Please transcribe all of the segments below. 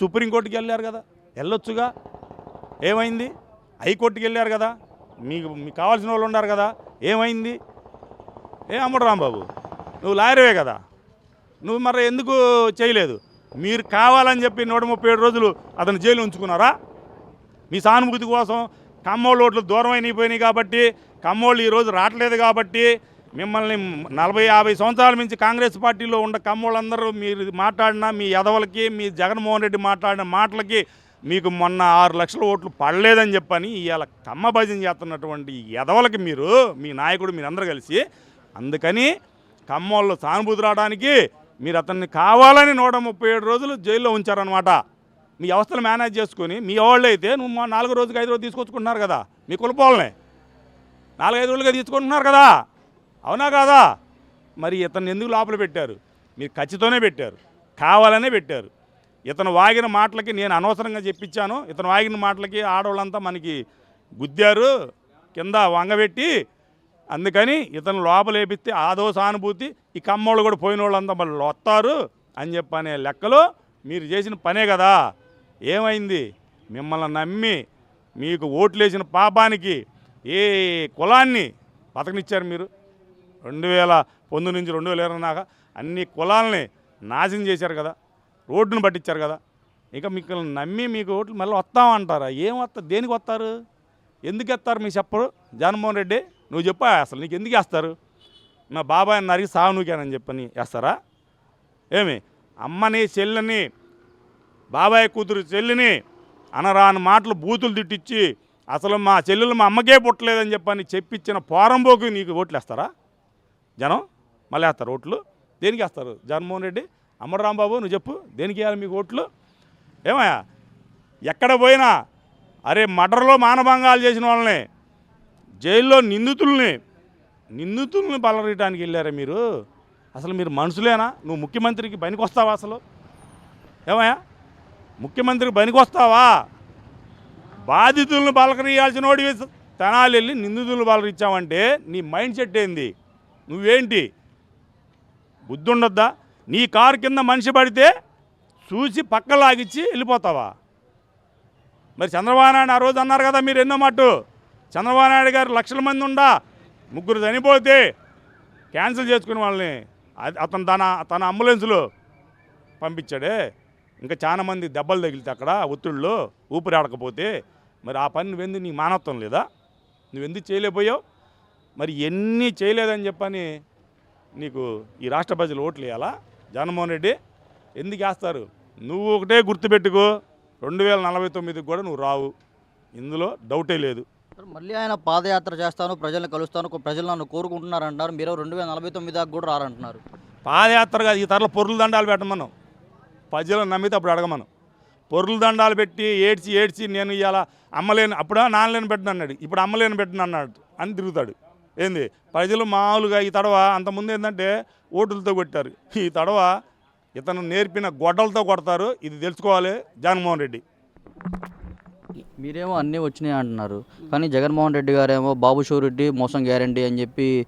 సుప్రీంకోర్టుకి వెళ్ళారు కదా. వెళ్ళొచ్చుగా. ఏమైంది? హైకోర్టుకి వెళ్ళారు కదా. మీకు మీకు కావాల్సిన వాళ్ళు ఉన్నారు కదా. ఏమైంది? ఏ అమ్మడు రాంబాబు నువ్వు లాయర్వే కదా. నువ్వు మరి ఎందుకు చేయలేదు? మీరు కావాలని చెప్పి నూట ముప్పై ఏడు రోజులు అతను జైలు ఉంచుకున్నారా? మీ సానుభూతి కోసం కమ్మోళ్ళు ఓట్లు దూరం అయిపోయినాయి కాబట్టి కమ్మోళ్ళు ఈరోజు రావట్లేదు కాబట్టి మిమ్మల్ని నలభై యాభై సంవత్సరాల నుంచి కాంగ్రెస్ పార్టీలో ఉన్న కమ్మోళ్ళందరూ మీరు మాట్లాడిన మీ ఎదవలకి మీ జగన్మోహన్ రెడ్డి మాట్లాడిన మాటలకి మీకు మొన్న ఆరు లక్షల ఓట్లు పడలేదని చెప్పని ఇవాళ కమ్మ భజన చేస్తున్నటువంటి ఎదవలకి మీరు మీ నాయకుడు మీరందరూ కలిసి అందుకని కమ్మోళ్ళు సానుభూతి రావడానికి మీరు అతన్ని కావాలని నూట ముప్పై ఏడు రోజులు జైల్లో ఉంచారనమాట మీ వ్యవస్థలు మేనేజ్ చేసుకొని మీ వాళ్ళు అయితే నువ్వు నాలుగో రోజుకి ఐదు రోజులు తీసుకొచ్చుకుంటున్నారు కదా మీ కులపోళ్ళని నాలుగైదు రోజులుగా తీసుకుంటున్నారు కదా. అవునా కాదా? మరి ఇతను ఎందుకు లోపల పెట్టారు? మీరు ఖచ్చితోనే పెట్టారు. కావాలనే పెట్టారు. ఇతను వాగిన మాటలకి నేను అనవసరంగా చెప్పించాను. ఇతను వాగిన మాటలకి ఆడవాళ్ళంతా మనకి గుద్దారు కింద వంగబెట్టి అందుకని ఇతను లోపలేపిస్తే ఆదో సానుభూతి ఈ కమ్మోళ్ళు కూడా పోయిన వాళ్ళంతా మళ్ళీ వస్తారు అని చెప్పనే లెక్కలో మీరు చేసిన పనే కదా. ఏమైంది? మిమ్మల్ని నమ్మి మీకు ఓట్లేసిన పాపానికి ఏ కులాన్ని బతకనిచ్చారు మీరు? రెండు వేల పంతొమ్మిది నుంచి రెండు వేల ఇరవై దాకా అన్ని కులాలని నాశనం చేశారు కదా. రోడ్డును పట్టించారు కదా. ఇంకా మీకు నమ్మి మీకు ఓట్లు మళ్ళీ వస్తామంటారా ఏం వస్తా దేనికి వస్తారు? ఎందుకు ఎత్తారు మీకు చెప్పరు? జగన్మోహన్ రెడ్డి నువ్వు చెప్పా అసలు నీకు ఎందుకు వేస్తారు? మా బాబాయ్ అన్నరికి సాగు నూకానని చెప్పని వేస్తారా? ఏమి? అమ్మని చెల్లిని బాబాయ్ కూతురు చెల్లిని అనరాని మాటలు బూతులు తిట్టించి అసలు మా చెల్లెలు మా అమ్మకే పుట్టలేదని చెప్పని చెప్పించిన పోరంబోకి నీకు ఓట్లు వేస్తారా? జనం మళ్ళీ వేస్తారు ఓట్లు. దేనికి వేస్తారు? జగన్మోహన్ రెడ్డి అమ్మడు రాంబాబు నువ్వు చెప్పు. దేనికి వేయాలి మీకు ఓట్లు? ఏమయ్యా? ఎక్కడ పోయినా అరే మటర్లో మానభంగాలు చేసిన వాళ్ళని జైల్లో నిందితుల్ని నిందితుల్ని బలరీయడానికి వెళ్ళారా మీరు? అసలు మీరు మనుషులేనా? నువ్వు ముఖ్యమంత్రికి పనికి వస్తావా అసలు? ఏమయ్యా? ముఖ్యమంత్రికి పనికి వస్తావా బాధితులను బలకరియాల్సిన వాడివి తెనాలి వెళ్ళి నిందితులను బలరిచ్చావంటే నీ మైండ్ సెట్ ఏంది? నువ్వేంటి? బుద్ధి ఉండొద్దా నీ కారు కింద మనిషి పడితే చూసి పక్క లాగిచ్చి వెళ్ళిపోతావా? మరి చంద్రబాబు నాయుడు ఆ రోజు అన్నారు కదా మీరు ఎన్నో మాట చంద్రబాబు నాయుడు గారు లక్షల మంది ఉండా ముగ్గురు చనిపోతే క్యాన్సిల్ చేసుకుని వాళ్ళని. అతను తన తన అంబులెన్స్లో పంపించాడే. ఇంకా చాలా మంది దెబ్బలు తగిలితే అక్కడ ఒత్తిళ్ళు ఊపిరి ఆడకపోతే మరి ఆ పని నువ్వెందుకు నీ మానవత్వం లేదా? నువ్వెందుకు చేయలేకపోయావు? మరి ఎన్ని చేయలేదని చెప్పని నీకు ఈ రాష్ట్ర ప్రజలు ఓట్లు వేయాలా? జగన్మోహన్ రెడ్డి ఎందుకు వేస్తారు? నువ్వు ఒకటే గుర్తుపెట్టుకో రెండు వేల నలభై తొమ్మిదికి కూడా నువ్వు రావు. ఇందులో డౌటే లేదు. మళ్ళీ ఆయన పాదయాత్ర చేస్తాను ప్రజల్ని కలుస్తాను ప్రజలు నన్ను కోరుకుంటున్నారు అంటారు మీరు రెండు వేల నలభై తొమ్మిది దాకా కూడా రారంటున్నారు. పాదయాత్రగా ఈ తరలో పొరుల దండాలు పెట్టమను ప్రజలను నమ్మితే అప్పుడు అడగమను. పొరుల దండాలు పెట్టి ఏడ్చి ఏడ్చి నేను ఇవాళ అమ్మలేని అప్పుడు నాన్నలేని పెట్టను అన్నాడు. ఇప్పుడు అమ్మలేని పెట్టను అన్నాడు. అని తిరుగుతాడు. ఏంది? ప్రజలు మామూలుగా ఈ తడవ అంతకుముందు ఏంటంటే ఓటులతో కొట్టారు. ఈ తడవ ఇతను నేర్పిన గొడ్డలతో కొడతారు. ఇది తెలుసుకోవాలి. జగన్మోహన్ రెడ్డి. మీరేమో అన్నీ వచ్చినాయి అంటున్నారు. కానీ జగన్మోహన్ రెడ్డి గారేమో బాబు షోరెడ్డి మోసం గ్యారంటీ అని చెప్పి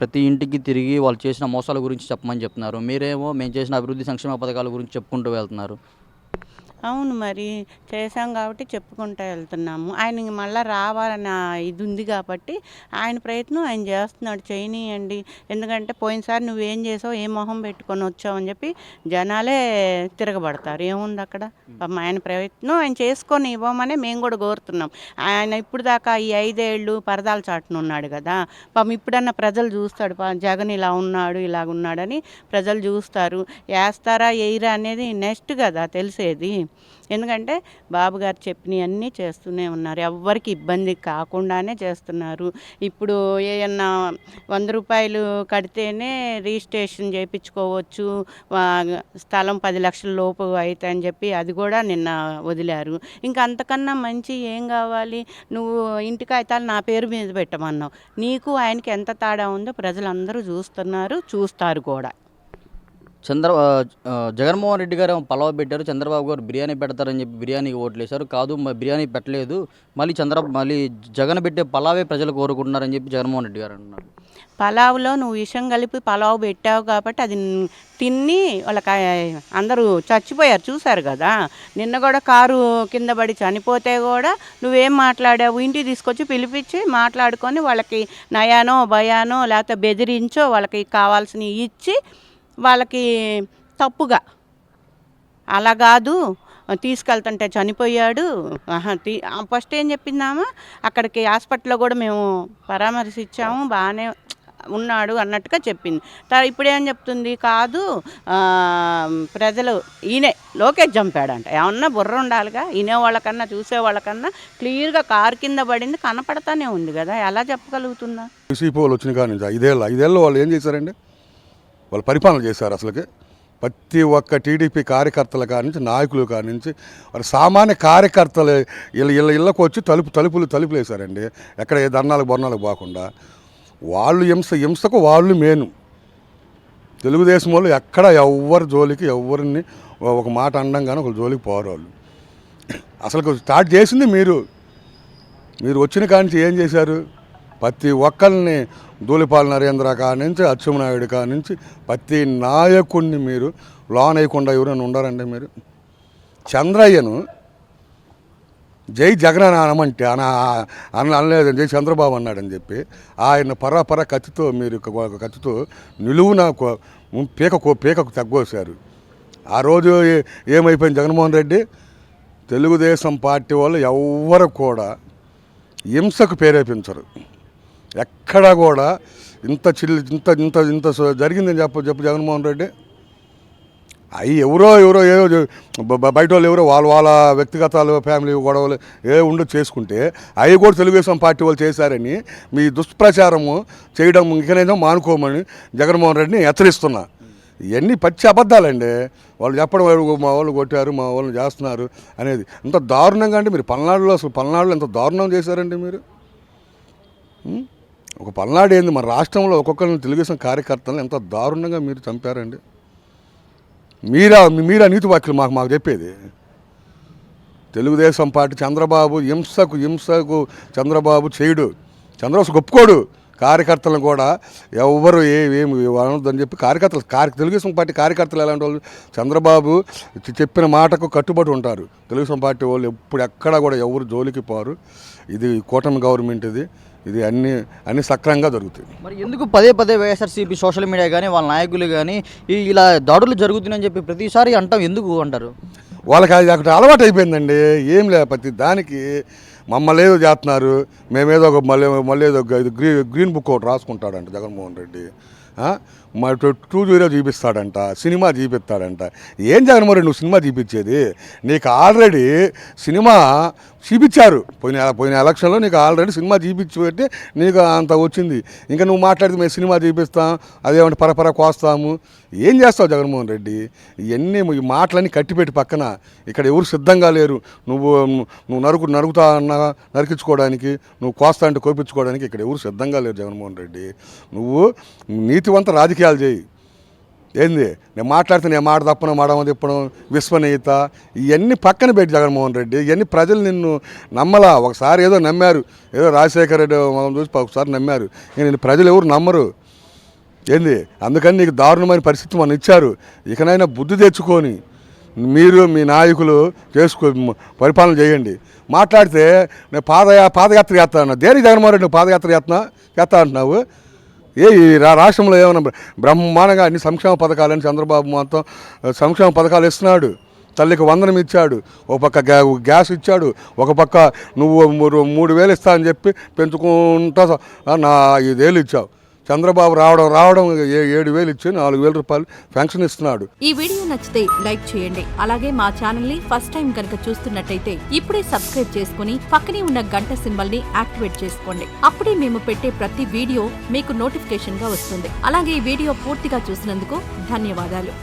ప్రతి ఇంటికి తిరిగి వాళ్ళు చేసిన మోసాల గురించి చెప్పమని చెప్తున్నారు. మీరేమో మేము చేసిన అభివృద్ధి సంక్షేమ పథకాల గురించి చెప్పుకుంటూ వెళ్తున్నారు. అవును మరి చేశాం కాబట్టి చెప్పుకుంటూ వెళ్తున్నాము. ఆయన మళ్ళీ రావాలన్న ఇది ఉంది కాబట్టి ఆయన ప్రయత్నం ఆయన చేస్తున్నాడు చేయనీయండి. ఎందుకంటే పోయినసారి నువ్వేం చేసావు ఏ మొహం పెట్టుకొని వచ్చావు అని చెప్పి జనాలే తిరగబడతారు. ఏముంది అక్కడ? ఆయన ప్రయత్నం ఆయన చేసుకొని ఇవ్వమని మేము కూడా కోరుతున్నాం. ఆయన ఇప్పుడు దాకా ఈ ఐదేళ్ళు పరదాల చాటున ఉన్నాడు కదా పాపం ఇప్పుడన్నా ప్రజలు చూస్తాడు పా జగన్ ఇలా ఉన్నాడు ఇలాగ ఉన్నాడని ప్రజలు చూస్తారు. వేస్తారా వేయరా అనేది నెక్స్ట్ కదా తెలిసేది. ఎందుకంటే బాబు గారు చెప్పినవన్నీ చేస్తూనే ఉన్నారు. ఎవ్వరికి ఇబ్బంది కాకుండానే చేస్తున్నారు. ఇప్పుడు ఏమన్నా వంద రూపాయలు కడితేనే రిజిస్ట్రేషన్ చేయించుకోవచ్చు. స్థలం పది లక్షల లోపు అయితే అని చెప్పి అది కూడా నిన్న వదిలారు. ఇంకా అంతకన్నా మంచి ఏం కావాలి? నువ్వు ఇంటి కాగితాలు నా పేరు మీద పెట్టమన్నావు. నీకు ఆయనకి ఎంత తేడా ఉందో ప్రజలందరూ చూస్తున్నారు చూస్తారు కూడా. చంద్ర జగన్మోహన్ రెడ్డి గారు ఏమో పలావ్ పెట్టారు చంద్రబాబు గారు బిర్యానీ పెడతారని చెప్పి బిర్యానీకి ఓట్లేశారు. కాదు బిర్యానీ పెట్టలేదు. మళ్ళీ చంద్ర మళ్ళీ జగన్ పెట్టే పలావే ప్రజలు కోరుకుంటున్నారని చెప్పి జగన్మోహన్ రెడ్డి గారు అంటున్నారు పలావ్లో నువ్వు విషం కలిపి పలావ్ పెట్టావు కాబట్టి అది తిని వాళ్ళకి అందరూ చచ్చిపోయారు చూశారు కదా. నిన్న కూడా కారు కింద పడి చనిపోతే కూడా నువ్వేం మాట్లాడావు? ఇంటికి తీసుకొచ్చి పిలిపించి మాట్లాడుకొని వాళ్ళకి నయానో భయానో లేకపోతే బెదిరించో వాళ్ళకి కావాల్సినవి ఇచ్చి వాళ్ళకి తప్పుగా. అలా కాదు తీసుకెళ్తుంటే చనిపోయాడు. తీ ఫస్ట్ ఏం చెప్పిందామా? అక్కడికి హాస్పిటల్లో కూడా మేము పరామర్శించాము బాగానే ఉన్నాడు అన్నట్టుగా చెప్పింది. ఇప్పుడేం చెప్తుంది? కాదు ప్రజలు ఈయనే లోకేష్ చంపాడంట. ఏమన్నా బుర్ర ఉండాలిగా? ఈనే వాళ్ళకన్నా చూసే వాళ్ళకన్నా క్లియర్గా కారు కింద పడింది కనపడతానే ఉంది కదా. ఎలా చెప్పగలుగుతుందా వైసీపీ వాళ్ళు వచ్చిన కానీ ఐదేళ్ళు ఐదేళ్ళు వాళ్ళు ఏం చేశారండి? వాళ్ళు పరిపాలన చేశారు అసలుకి. ప్రతి ఒక్క టీడీపీ కార్యకర్తల కాడి నుంచి నాయకుల కాడి నుంచి వాళ్ళు సామాన్య కార్యకర్తలు ఇళ్ళ ఇళ్ళ ఇళ్ళకు వచ్చి తలుపు తలుపులు తలుపులు వేశారండి. ఎక్కడ ఏ ధర్నాలకు బర్ణాలకు పోకుండా. వాళ్ళు హింస హింసకు వాళ్ళు మేను తెలుగుదేశం వాళ్ళు ఎక్కడ ఎవ్వరి జోలికి ఎవరిని ఒక మాట అనడం కానీ ఒక జోలికి పోరు వాళ్ళు. అసలు స్టార్ట్ చేసింది మీరు. మీరు వచ్చిన కాడి నుంచి ఏం చేశారు? ప్రతి ఒక్కరిని దూలిపాల నరేంద్ర కాడి నుంచి అచ్చెన్నాయుడు కాడి నుంచి ప్రతి నాయకుడిని మీరు లోన్ అయ్యకుండా ఎవరైనా ఉండారండి మీరు? చంద్రయ్యను జై జగన్ అని అనమంటే అన అన్న అనలేదు జై చంద్రబాబు అన్నాడని చెప్పి ఆయన పర పర కత్తితో మీరు ఒక- కత్తితో నిలువున పీకకు పీక పీకకు తగ్గోశారు. ఆ రోజు ఏమైపోయింది జగన్మోహన్ రెడ్డి? తెలుగుదేశం పార్టీ వాళ్ళు ఎవ్వరు కూడా హింసకు ప్రేరేపించరు. ఎక్కడా కూడా ఇంత చిల్లి ఇంత ఇంత ఇంత జరిగిందని చెప్ప చెప్పు జగన్మోహన్ రెడ్డి. అవి ఎవరో ఎవరో ఏదో బయట వాళ్ళు ఎవరో వాళ్ళ వాళ్ళ వ్యక్తిగతాలు ఫ్యామిలీ గొడవలు ఏ ఉండో చేసుకుంటే అవి కూడా తెలుగుదేశం పార్టీ వాళ్ళు చేశారని మీ దుష్ప్రచారము చేయడం ఇంకనేదో మానుకోమని జగన్మోహన్ రెడ్డిని హెచ్చరిస్తున్నా. ఇవన్నీ పచ్చి అబద్ధాలండి. వాళ్ళు చెప్పడం మా వాళ్ళు కొట్టారు మా వాళ్ళు చేస్తున్నారు అనేది. ఇంత దారుణంగా అంటే మీరు పల్నాడులో అసలు పల్నాడులో ఎంత దారుణం చేశారండి మీరు? ఒక పల్నాడు ఏంది? మన రాష్ట్రంలో ఒక్కొక్కరిని తెలుగుదేశం కార్యకర్తలను ఎంత దారుణంగా మీరు చంపారండి? మీరా మీరా నీతి వాక్యులు మాకు మాకు చెప్పేది. తెలుగుదేశం పార్టీ చంద్రబాబు హింసకు హింసకు చంద్రబాబు చేయుడు. చంద్రబాబు గొప్పుకోడు. కార్యకర్తలను కూడా ఎవరు ఏమి అనొద్దని చెప్పి కార్యకర్తలు కార్య తెలుగుదేశం పార్టీ కార్యకర్తలు ఎలాంటి వాళ్ళు? చంద్రబాబు చెప్పిన మాటకు కట్టుబడి ఉంటారు. తెలుగుదేశం పార్టీ వాళ్ళు ఎప్పుడు ఎక్కడా కూడా ఎవరు జోలికి పోరు. ఇది కూటమి గవర్నమెంట్ ఇది. ఇది అన్ని అన్ని సక్రమంగా జరుగుతాయి. మరి ఎందుకు పదే పదే వైఎస్ఆర్సీపీ సోషల్ మీడియా కానీ వాళ్ళ నాయకులు కానీ ఇలా దాడులు జరుగుతున్నాయని చెప్పి ప్రతిసారి అంటాం ఎందుకు అంటారు? వాళ్ళకి అది అక్కడ అలవాటు అయిపోయిందండి ఏం లే ప్రతి దానికి మమ్మల్ని ఏదో చేస్తున్నారు మేమేదో ఒక మళ్ళీ మళ్ళీ ఏదో గ్రీన్ బుక్ ఒకటి రాసుకుంటాడంట జగన్మోహన్ రెడ్డి? మా టూ- టూ జీరో చూపిస్తాడంట సినిమా చూపిస్తాడంట ఏం జగన్మోహన్ రెడ్డి నువ్వు సినిమా చూపించేది నీకు ఆల్రెడీ సినిమా చూపించారు పోయిన పోయిన ఎలక్షన్లో నీకు ఆల్రెడీ సినిమా చూపించి పెట్టి నీకు అంత వచ్చింది. ఇంకా నువ్వు మాట్లాడితే మేము సినిమా చూపిస్తాం అదేమంటే పరపర కోస్తాము. ఏం చేస్తావు జగన్మోహన్ రెడ్డి? ఇవన్నీ ఈ మాటలన్నీ కట్టిపెట్టి పక్కన. ఇక్కడ ఎవరు సిద్ధంగా లేరు. నువ్వు నువ్వు నరుకు నరుకుతా అన్నా నరికించుకోవడానికి నువ్వు కోస్తా అంటే కోపించుకోవడానికి ఇక్కడ ఎవరు సిద్ధంగా లేరు జగన్మోహన్ రెడ్డి. నువ్వు నీతివంత రాజకీయ రాజకీయాలు చేయి. ఏంది? నేను మాట్లాడితే నేను మాట తప్పను మాట తిప్పడం విశ్వనీయత ఇవన్నీ పక్కన పెట్టి జగన్మోహన్ రెడ్డి ఇవన్నీ ప్రజలు నిన్ను నమ్మలా. ఒకసారి ఏదో నమ్మారు. ఏదో రాజశేఖర రెడ్డి మనం చూసి ఒకసారి నమ్మారు. నేను ప్రజలు ఎవరు నమ్మరు. ఏంది? అందుకని నీకు దారుణమైన పరిస్థితి మనం ఇచ్చారు. ఇకనైనా బుద్ధి తెచ్చుకొని మీరు మీ నాయకులు చేసుకో పరిపాలన చేయండి. మాట్లాడితే నేను పాద పాదయాత్ర చేస్తా అన్నా దేనికి జగన్మోహన్ రెడ్డి పాదయాత్ర చేస్తున్నా చేస్తా అంటున్నావు ఏ ఈ రా- రాష్ట్రంలో ఏమైనా బ్రహ్మాండంగా అన్ని సంక్షేమ పథకాలని చంద్రబాబు మొత్తం సంక్షేమ పథకాలు ఇస్తున్నాడు. తల్లికి వందనం ఇచ్చాడు. ఒక పక్క గ్యా గ్యాస్ ఇచ్చాడు. ఒక పక్క నువ్వు మూడు- మూడు వేలు ఇస్తా అని చెప్పి పెంచుకుంటా నా ఐదేళ్ళు ఇచ్చావు. చంద్రబాబు రావడం రావడం ఏడు వేలు ఇచ్చి నాలుగు వేల రూపాయలు పెన్షన్ ఇస్తున్నాడు. ఈ వీడియో నచ్చితే లైక్ చేయండి. అలాగే మా ఛానల్ని ఫస్ట్ టైం కనుక చూస్తున్నట్టయితే ఇప్పుడే సబ్స్క్రైబ్ చేసుకుని పక్కనే ఉన్న గంట సింబల్ని యాక్టివేట్ చేసుకోండి. అప్పుడే మేము పెట్టే ప్రతి వీడియో మీకు నోటిఫికేషన్గా వస్తుంది. అలాగే ఈ వీడియో పూర్తిగా చూసినందుకు ధన్యవాదాలు.